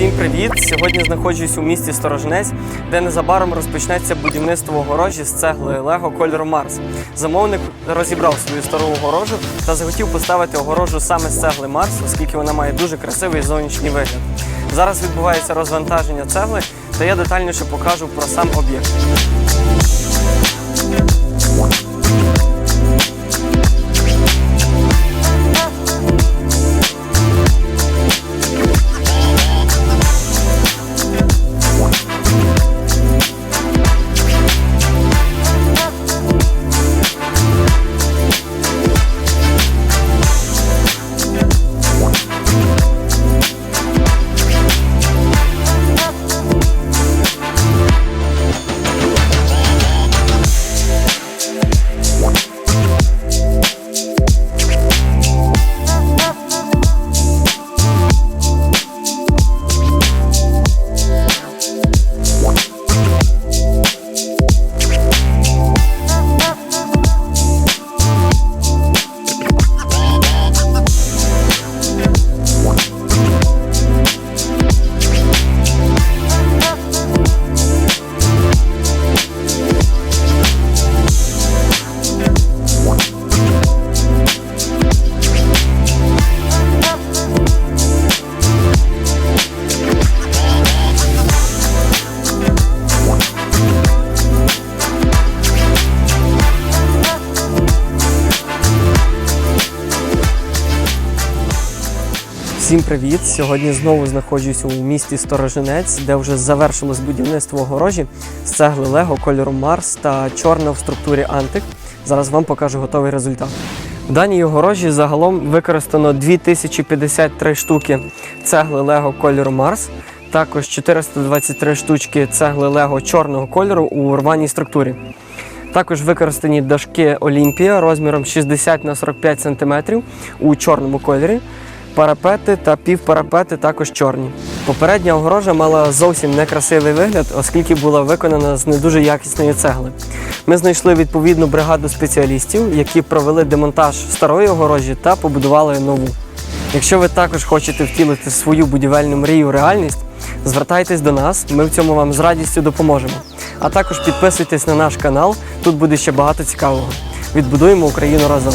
Всім привіт! Сьогодні знаходжусь у місті Сторожнець, де незабаром розпочнеться будівництво огорожі з цегли Лего кольору Марс. Замовник розібрав свою стару огорожу та захотів поставити огорожу саме з цегли Марс, оскільки вона має дуже красивий зовнішній вигляд. Зараз відбувається розвантаження цегли, та я детальніше покажу про сам об'єкт. Всім привіт! Сьогодні знову знаходжусь у місті Сторожинець, де вже завершилось будівництво огорожі з цегли Лего кольору Марс та чорна в структурі Антик. Зараз вам покажу готовий результат. В даній огорожі загалом використано 2053 штуки цегли Лего кольору Марс, також 423 штучки цегли Лего чорного кольору у рваній структурі. Також використані дошки Олімпія розміром 60 на 45 см у чорному кольорі. Парапети та півпарапети також чорні. Попередня огорожа мала зовсім некрасивий вигляд, оскільки була виконана з не дуже якісної цегли. Ми знайшли відповідну бригаду спеціалістів, які провели демонтаж старої огорожі та побудували нову. Якщо ви також хочете втілити свою будівельну мрію в реальність, звертайтесь до нас, ми в цьому вам з радістю допоможемо. А також підписуйтесь на наш канал, тут буде ще багато цікавого. Відбудуємо Україну разом.